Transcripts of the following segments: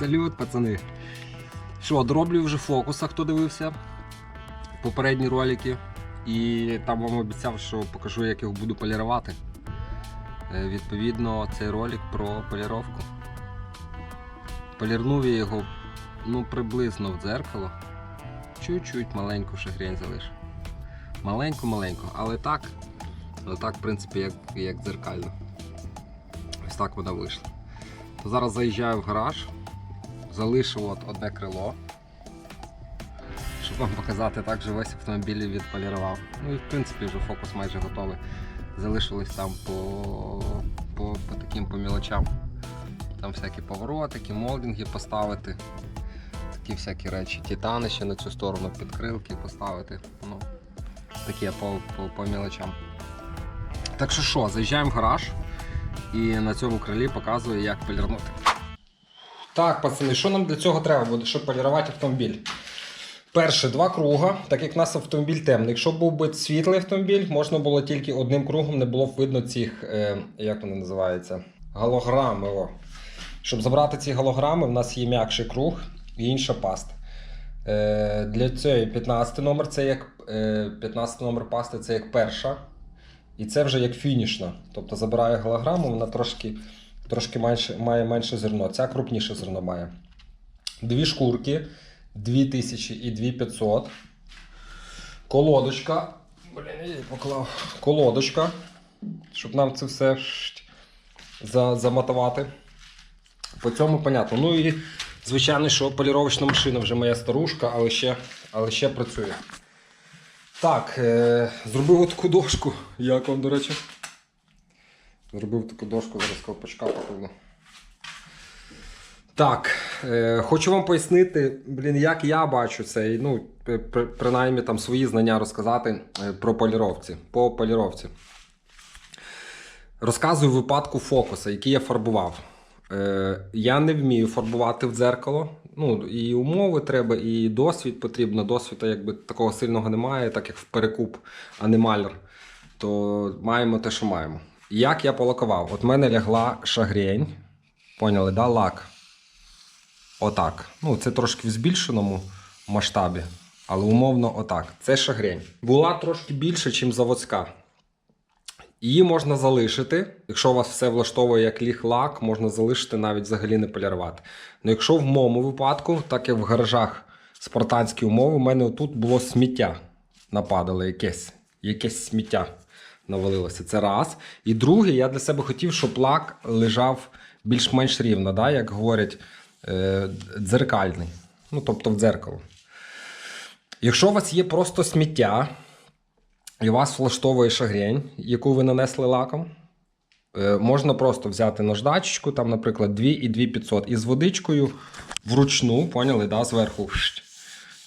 Салют, пацани. Що, дроблю вже фокуса, хто дивився попередні ролики. І там вам обіцяв, що покажу, як його буду полірувати. Е, Відповідно, цей ролик про поліровку. Полірнув я його ну, приблизно в дзеркало. Чуть-чуть маленьку шагрень залишив. Маленьку-маленьку, але так, але так, в принципі, як, як дзеркально. Ось так вона вийшла. То зараз заїжджаю в гараж, залишив от одне крило, щоб вам показати, так же весь автомобіль відполірував. Ну і в принципі вже фокус майже готовий. Залишилось там по, по, по таким по мілочам. Там всякі поворотики, молдинги поставити. Такі всякі речі. Титани ще на цю сторону підкрилки поставити. Ну, таке по, по, по мілочам. Так що що, заїжджаємо в гараж і на цьому крилі показую, як полірнути. Так, пацани, що нам для цього треба буде, щоб полірувати автомобіль? Перше, два круга, так як у нас автомобіль темний. Якщо був би світлий автомобіль, можна було тільки одним кругом, не було б видно цих, е, як вони називаються, галограми. О. Щоб забрати ці галограми, в нас є м'якший круг і інша паста. Е, для цієї 15 номер це як е, 15 номер пасти це як перша. І це вже як фінішна. Тобто забирає голограму, вона трошки, трошки менше, має менше зерно. Ця крупніше зерно має. Дві шкурки 2000 і 2500. Колодочка. Блін, я поклав. Колодочка. Щоб нам це все шт, за, замотувати. По цьому понятно. Ну і звичайно, що поліровочна машина вже моя старушка, але ще, але ще працює. Так, е, зробив таку дошку. Як вам, до речі? Зробив таку дошку, зараз ковпачка покладу. Так, е, хочу вам пояснити, блін, як я бачу це, і, ну, при- при- принаймні там свої знання розказати е, про поліровці. По поліровці. Розказую випадку фокуса, який я фарбував. Е, я не вмію фарбувати в дзеркало. Ну, і умови треба, і досвід потрібно. Досвіду якби такого сильного немає, так як в перекуп, а не маляр. То маємо те, що маємо. Як я полакував? От в мене лягла шагрень. Поняли, да? Лак. Отак. Ну, це трошки в збільшеному масштабі, але умовно отак. Це шагрень. Була трошки більше, ніж заводська. Її можна залишити. Якщо у вас все влаштовує як ліг лак, можна залишити навіть взагалі не полірувати. Ну якщо в моєму випадку, так як в гаражах спартанські умови, у мене отут було сміття. Нападало якесь, якесь сміття навалилося. Це раз. І друге, я для себе хотів, щоб лак лежав більш-менш рівно, да? як говорять, е, дзеркальний. Ну, тобто в дзеркало. Якщо у вас є просто сміття, і вас влаштовує шагрень, яку ви нанесли лаком. Е, можна просто взяти наждачечку, там, наприклад, 2 і 2500, і з водичкою вручну, поняли, да, зверху.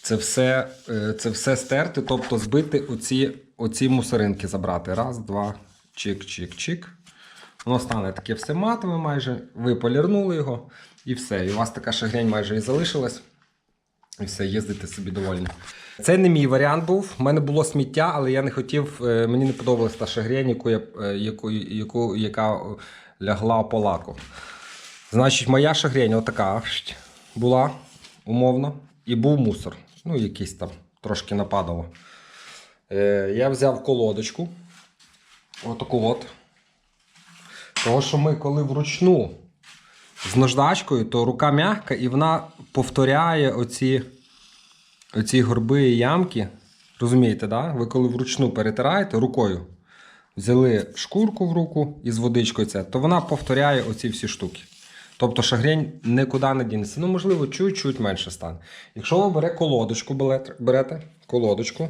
Це все, е, це все стерти, тобто збити оці, оці мусоринки забрати. Раз, два, чик-чик-чик. Воно стане таке все матове майже. Ви полірнули його і все. І у вас така шагрень майже і залишилась. І все, їздите собі довольні. Це не мій варіант був. У мене було сміття, але я не хотів. е, Мені не подобалась та шагрень, яку, я, е, яку, яку, яка е, лягла по лаку. Значить, моя шагрень отака була умовно, і був мусор. Ну, якийсь там трошки нападало. Е, я взяв колодочку. Отаку от. Тому що ми, коли вручну з наждачкою, то рука м'яка і вона повторяє оці, оці горби і ямки. Розумієте, да? ви коли вручну перетираєте рукою, взяли шкурку в руку із водичкою, це, то вона повторяє оці всі штуки. Тобто шагрень нікуди не дінеться. Ну, можливо, чуть-чуть менше стане. Якщо ви берете колодочку, берете колодочку,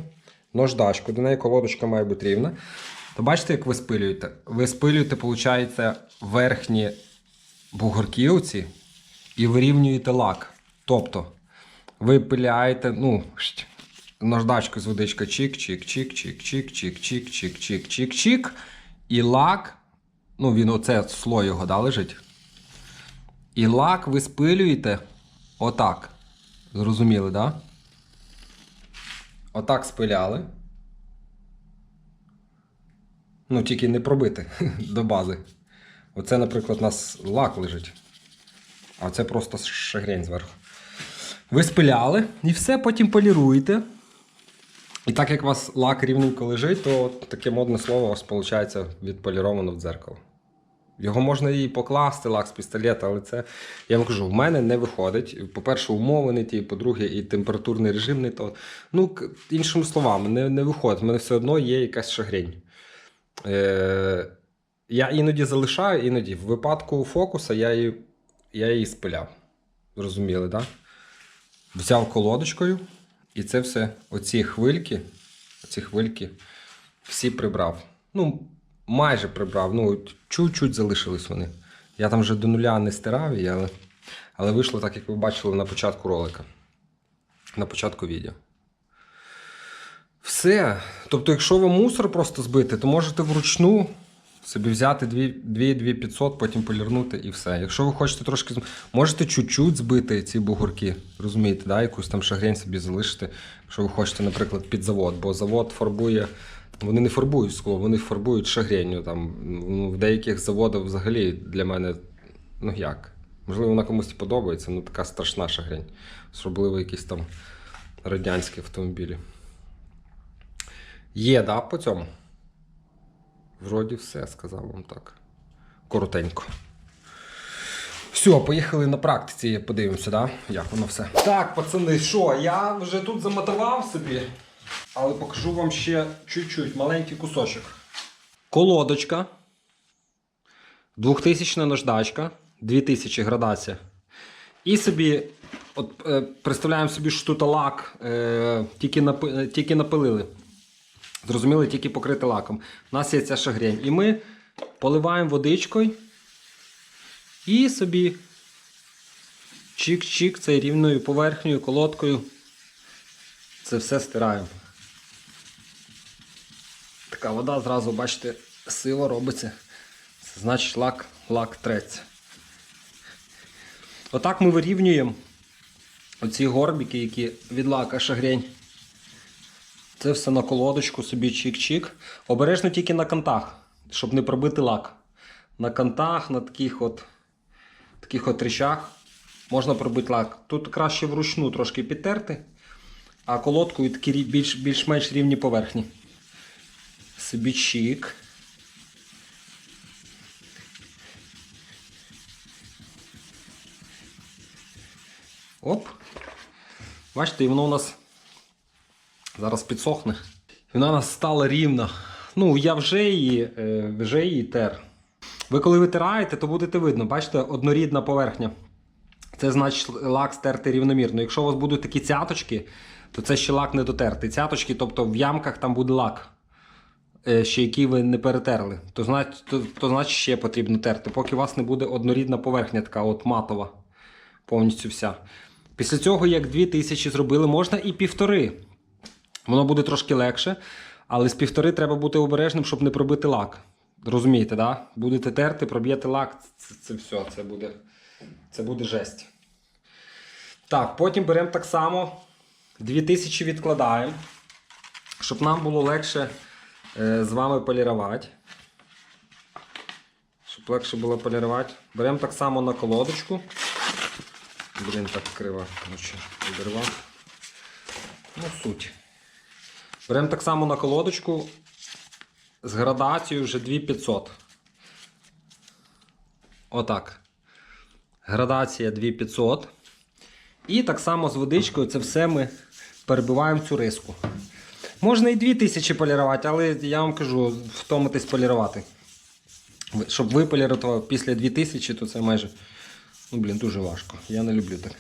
наждачку, до неї колодочка має бути рівна, то бачите, як ви спилюєте? Ви спилюєте, виходить, верхні бугорки оці і вирівнюєте лак. Тобто ви пиляєте, ну, наждачку з водичка чик, чик, чик, чик, чик, чик, чик, чик, чик, чик, чик. І лак, ну він оце слой його да, лежить. І лак ви спилюєте отак. Зрозуміли, так? Да? Отак спиляли. Ну, тільки не пробити до бази. Оце, наприклад, у нас лак лежить. А це просто шагрень зверху. Ви спиляли і все, потім поліруєте. І так як у вас лак рівненько лежить, то таке модне слово у вас виходить відполіровано в дзеркало. Його можна і покласти, лак з пістолета, але це, я вам кажу, в мене не виходить. По-перше, умови не ті, по-друге, і температурний режим не то. Ну, іншими словами, не, не виходить. В мене все одно є якась шагрень. Е, я іноді залишаю, іноді. В випадку фокуса я її, я її спиляв. Зрозуміли, так? Да? Взяв колодочкою, і це все, оці хвильки, оці хвильки, всі прибрав. Ну, майже прибрав. Ну, чуть-чуть залишились вони. Я там вже до нуля не стирав але, але вийшло так, як ви бачили на початку ролика. На початку відео. Все. Тобто, якщо вам мусор просто збити, то можете вручну собі взяти 2-500, потім полірнути і все. Якщо ви хочете трошки. Можете чуть-чуть збити ці бугорки, розумієте, да? якусь там шагрень собі залишити, якщо ви хочете, наприклад, під завод, бо завод фарбує. Вони не фарбують скло, вони фарбують шагренню. Там, ну, в деяких заводах взагалі для мене, ну як? Можливо, вона комусь подобається, ну така страшна шагрень. Особливо якісь там радянські автомобілі. Є, да, по цьому? Вроді все, сказав вам так. Коротенько. Все, поїхали на практиці, подивимося, да? як воно все. Так, пацани, що, я вже тут замотивав собі, але покажу вам ще чуть-чуть, маленький кусочок. Колодочка. 2000 наждачка, 2000 градація. І собі, от, е, представляємо собі, що тут лак е, тільки, напи, е, тільки напилили. Зрозуміли, тільки покрити лаком. У нас є ця шагрень. І ми поливаємо водичкою і собі чик-чик цією рівною поверхнею, колодкою. Це все стираємо. Така вода зразу, бачите, сила робиться. Це значить лак, лак треться. Отак ми вирівнюємо оці горбики, які від лака шагрень. Це все на колодочку собі чик-чик. Обережно тільки на кантах, щоб не пробити лак. На кантах, на таких от, таких от речах можна пробити лак. Тут краще вручну трошки підтерти, а колодкою такі більш-менш рівні поверхні. Собі чик. Оп. Бачите, і воно у нас зараз підсохне. Вона у нас стала рівна. Ну, я вже її, е, вже її тер. Ви коли витираєте, то будете видно, бачите, однорідна поверхня. Це значить лак стерти рівномірно. Якщо у вас будуть такі цяточки, то це ще лак не дотертий. Цяточки, тобто в ямках там буде лак, ще який ви не перетерли. То значить, то, то значить ще потрібно терти, поки у вас не буде однорідна поверхня, така от матова, повністю вся. Після цього, як 2000 зробили, можна і півтори. Воно буде трошки легше, але з півтори треба бути обережним, щоб не пробити лак. Розумієте, да? Будете терти, проб'єте лак, це, це все, це буде, це буде жесть. Так, потім беремо так само 2000 відкладаємо, щоб нам було легше е, з вами полірувати. Щоб легше було полірувати. Беремо так само на колодочку. Блін, так криво, коротше, обірвав. Ну, суть. Беремо так само на колодочку з градацією вже 2500. Отак. Градація 2500. І так само з водичкою це все ми перебиваємо цю риску. Можна і 2000 полірувати, але я вам кажу, втомитись полірувати. Щоб виполірувати після 2000, то це майже. Ну, блін, дуже важко. Я не люблю так.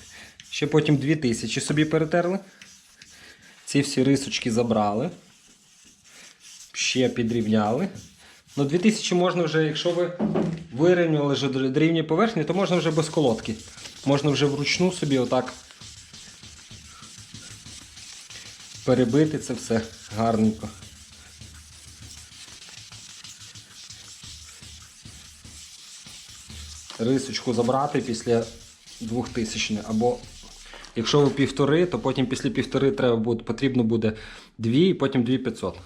Ще потім 2000 собі перетерли. Ці всі рисочки забрали. Ще підрівняли. Ну, 2000 можна вже, якщо ви вирівняли вже рівні поверхні, то можна вже без колодки. Можна вже вручну собі отак перебити це все гарненько. Рисочку забрати після 2000 або Якщо ви півтори, то потім після півтори треба буде, потрібно буде 2 і потім 2500.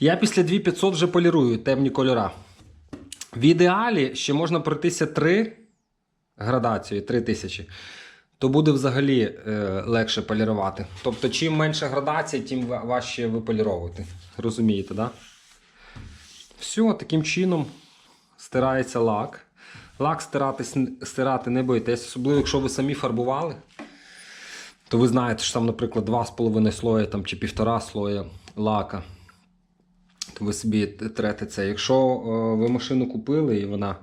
Я після 2500 вже полірую темні кольора. В ідеалі ще можна пройтися 3 градацією 3000, то буде взагалі е, легше полірувати. Тобто, чим менше градація, тим ва- важче виполіровувати. Розумієте. Да? Все, таким чином стирається лак. Лак стиратись, стирати не боїтесь, особливо якщо ви самі фарбували, то ви знаєте, що там, наприклад, 2,5 слоя там, чи 1,5 слоя лака. То ви собі трете це. Якщо е, ви машину купили і вона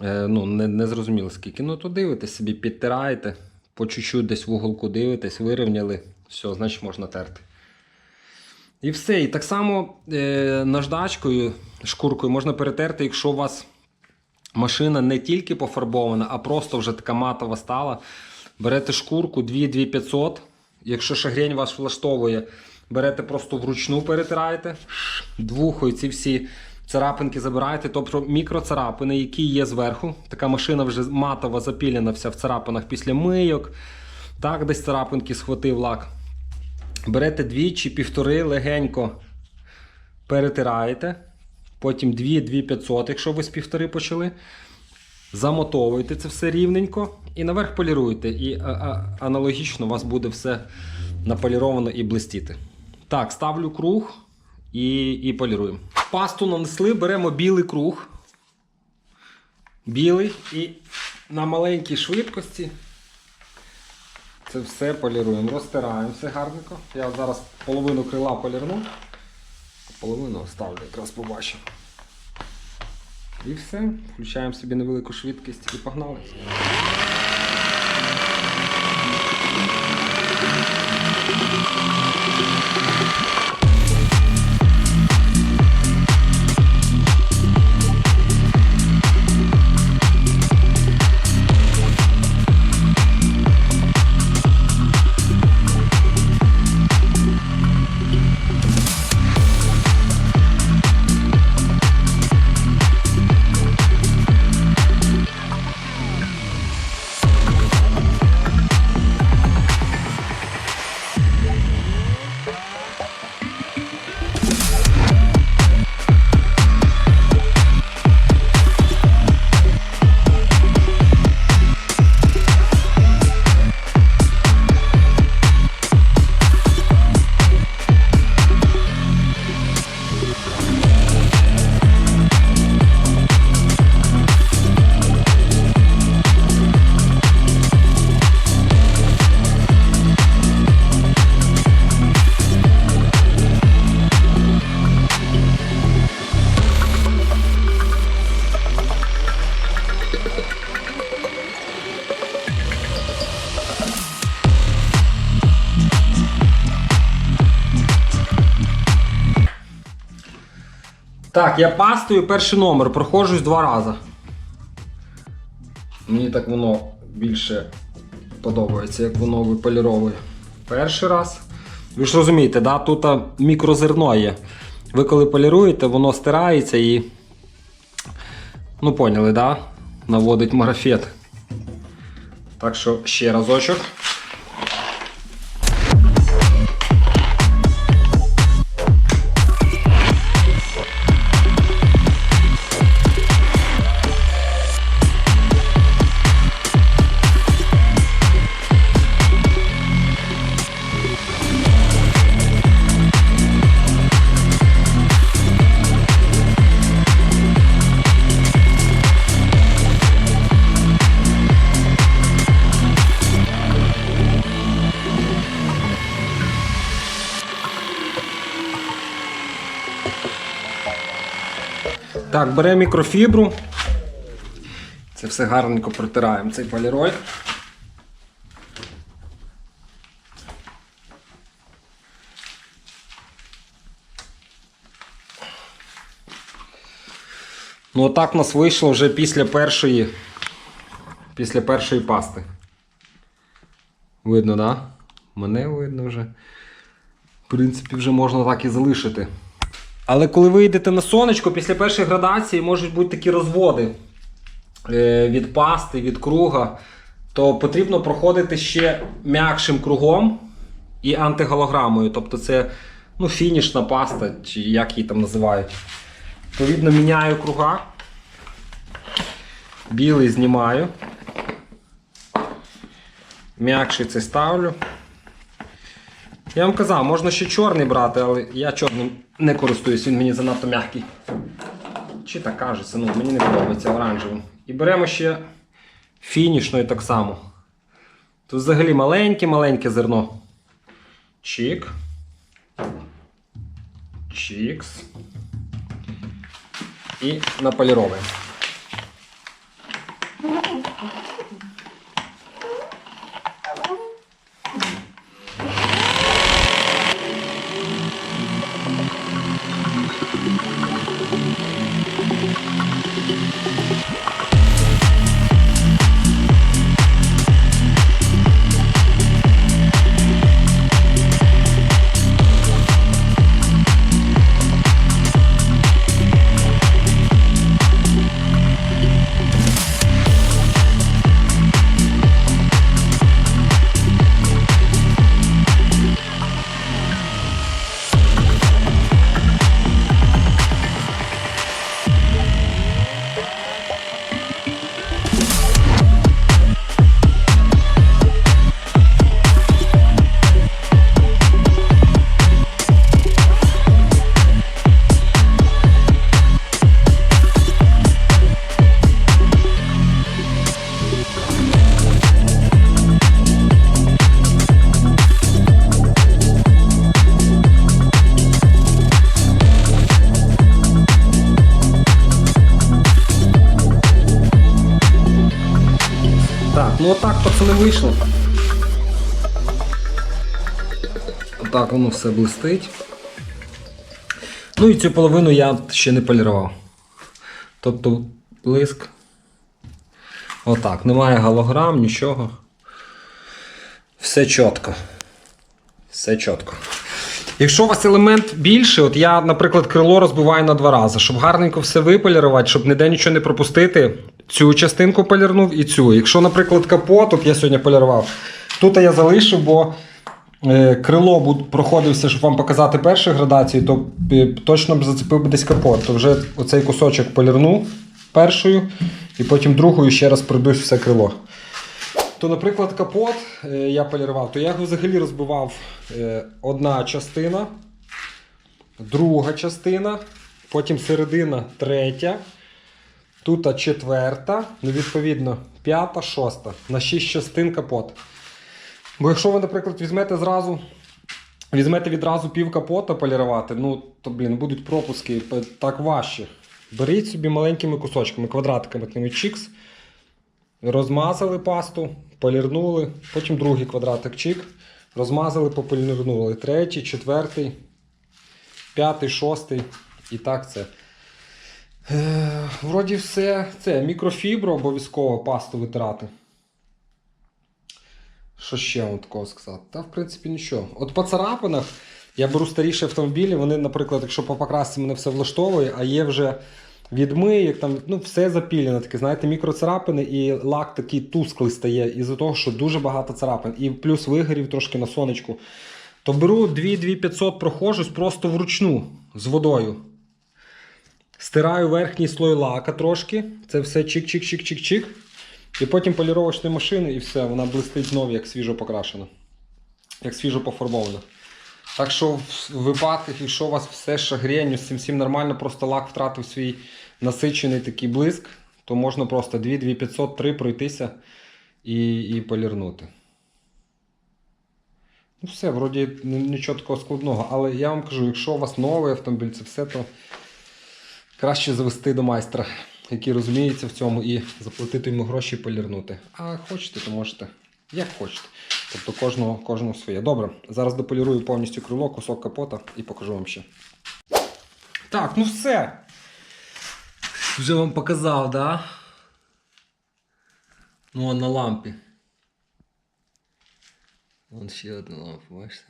ну, не, не зрозуміло скільки, ну то дивитесь собі, підтираєте, по чуть-чуть десь в уголку дивитесь, вирівняли, все, значить можна терти. І все. І так само е, наждачкою, шкуркою можна перетерти, якщо у вас машина не тільки пофарбована, а просто вже така матова стала. Берете шкурку 2-2500. Якщо шагрень вас влаштовує, берете просто вручну перетираєте. Двухою ці всі царапинки забираєте, тобто мікроцарапини, які є зверху. Така машина вже матова запілена вся в царапинах після мийок. Так, десь царапинки схватив лак. Берете дві чи півтори легенько перетираєте. Потім 2-2500, якщо ви з півтори почали. Замотовуєте це все рівненько і наверх поліруєте. І а, а, аналогічно у вас буде все наполіровано і блистіти. Так, ставлю круг і, і поліруємо. Пасту нанесли, беремо білий круг. Білий і на маленькій швидкості це все поліруємо. Розтираємо все гарненько. Я зараз половину крила полірну. Половину оставлю, якраз побачимо. І все. Включаємо собі невелику швидкість і погнали. Так, я пастою перший номер проходжусь два рази. Мені так воно більше подобається, як воно виполіровує. Перший раз. Ви ж розумієте, да? тут мікрозерно є. Ви коли поліруєте, воно стирається і. Ну, поняли, да? Наводить марафет. Так що ще разочок. Так, беремо мікрофібру. Це все гарненько протираємо цей поліроль. Ну, отак у нас вийшло вже після першої, після першої пасти. Видно, так? Да? Мене видно вже. В принципі, вже можна так і залишити. Але коли ви йдете на сонечко, після першої градації можуть бути такі розводи е, від пасти, від круга, то потрібно проходити ще м'якшим кругом і антиголограмою. Тобто це ну, фінішна паста, чи як її там називають. Відповідно, міняю круга. Білий знімаю. м'якший цей ставлю. Я вам казав, можна ще чорний брати, але я чорним не користуюсь, він мені занадто м'який. Чи так кажеться, ну мені не подобається оранжевим. І беремо ще фінішною так само. Тут взагалі маленьке-маленьке зерно. Чік. Чікс. І наполіровуємо. Ну отак пацани вийшло. Отак воно все блистить. Ну і цю половину я ще не полірував. Тобто блиск. Отак. Немає галограм, нічого. Все чітко. Все чітко. Якщо у вас елемент більший, от я, наприклад, крило розбиваю на два рази, щоб гарненько все виполірувати, щоб ніде нічого не пропустити. Цю частинку полірнув і цю. Якщо, наприклад, капот, от я сьогодні полірував, тут я залишив, бо е, крило проходився, щоб вам показати першу градацію, то е, точно б зацепив би десь капот. То вже оцей кусочок полірнув першою, і потім другою ще раз пройдусь все крило. То, наприклад, капот е, я полірував, то я його взагалі розбивав одна частина, друга частина, потім середина третя, тут четверта, ну, відповідно, п'ята, шоста. На шість частин капот. Бо якщо ви, наприклад, візьмете зразу, візьмете відразу пів капота полірувати, ну, то, блін, будуть пропуски так важче. Беріть собі маленькими кусочками, квадратиками такими чікс. Розмазали пасту, полірнули, потім другий квадратик чик, розмазали, пополірнули. Третій, четвертий, п'ятий, шостий. І так це. Е, вроді все. Це мікрофібру обов'язково пасту витирати. Що ще вам такого сказати? Та, в принципі, нічого. От по царапинах я беру старіші автомобілі, вони, наприклад, якщо по покрасці мене все влаштовує, а є вже відмиєк, там ну, все запілено, таке, знаєте, мікроцарапини, і лак такий тусклий стає із-за того, що дуже багато царапин. І плюс вигорів трошки на сонечку. То беру 2-2500 прохожусь просто вручну з водою. Стираю верхній слой лака трошки. Це все чик-чик-чик-чик-чик. І потім поліровочної машини, і все, вона блистить знов, як свіжо покрашена. Як свіжо пофарбована. Так що в випадках, якщо у вас все шагрень, з цим всім нормально, просто лак втратив свій насичений такий блиск, то можна просто 2, 2 500, 3 пройтися і, і полірнути. Ну все, вроді нічого такого складного. Але я вам кажу, якщо у вас новий автомобіль, це все, то краще завести до майстра, який розуміється в цьому, і заплатити йому гроші і полірнути. А хочете, то можете. Як хочете. Тобто кожного, кожного своє. Добре, зараз дополірую повністю крило, кусок капота і покажу вам ще. Так, ну все. Вже вам показав, да? Ну, а на лампі. Вон ще одна лампа, бачите?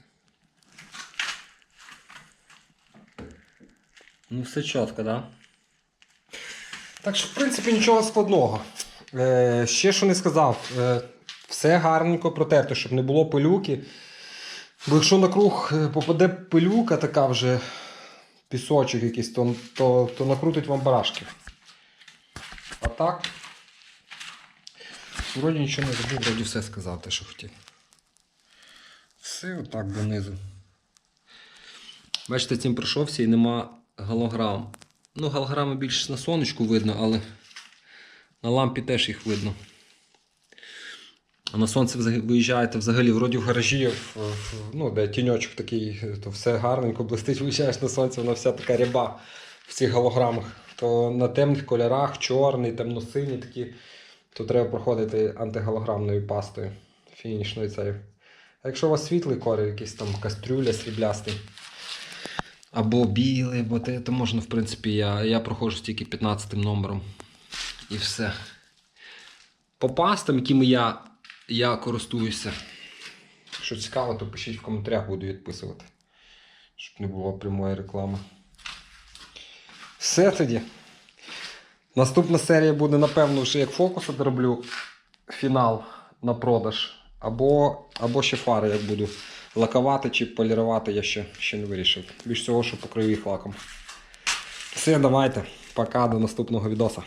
Ну, все чітко, да? Так що, в принципі, нічого складного. Е, ще що не сказав, е, все гарненько протерто, щоб не було пилюки. Бо якщо на круг е, попаде пилюка, така вже пісочок якийсь, то, то, то накрутить вам барашки. А так. Вроді нічого не забув, вроді все сказав, те, що хотів. Все отак донизу. Бачите, цим пройшовся і нема галограм. Ну, галограми більше на сонечку видно, але на лампі теж їх видно. А на сонце виїжджаєте взагалі, вроді в гаражі, ну, де тіньочок такий, то все гарненько блистить, виїжджаєш на сонце, вона вся така ряба в цих голограмах. То на темних кольорах, чорний, темно-синій такі, то треба проходити антиголограмною пастою фінішною цією. А якщо у вас світлий колір, якийсь там кастрюля сріблястий, або білий, або те, то можна, в принципі, я, я проходжу тільки 15 номером. І все. По пастам, якими я, я користуюся. Якщо цікаво, то пишіть в коментарях, буду відписувати. Щоб не було прямої реклами. Все тоді. Наступна серія буде, напевно, вже як фокуса дороблю фінал на продаж. Або, або ще фари, як буду лакувати чи полірувати, я ще, ще не вирішив. Більш всього, що покрив їх лаком. Все, давайте. Пока, до наступного відоса.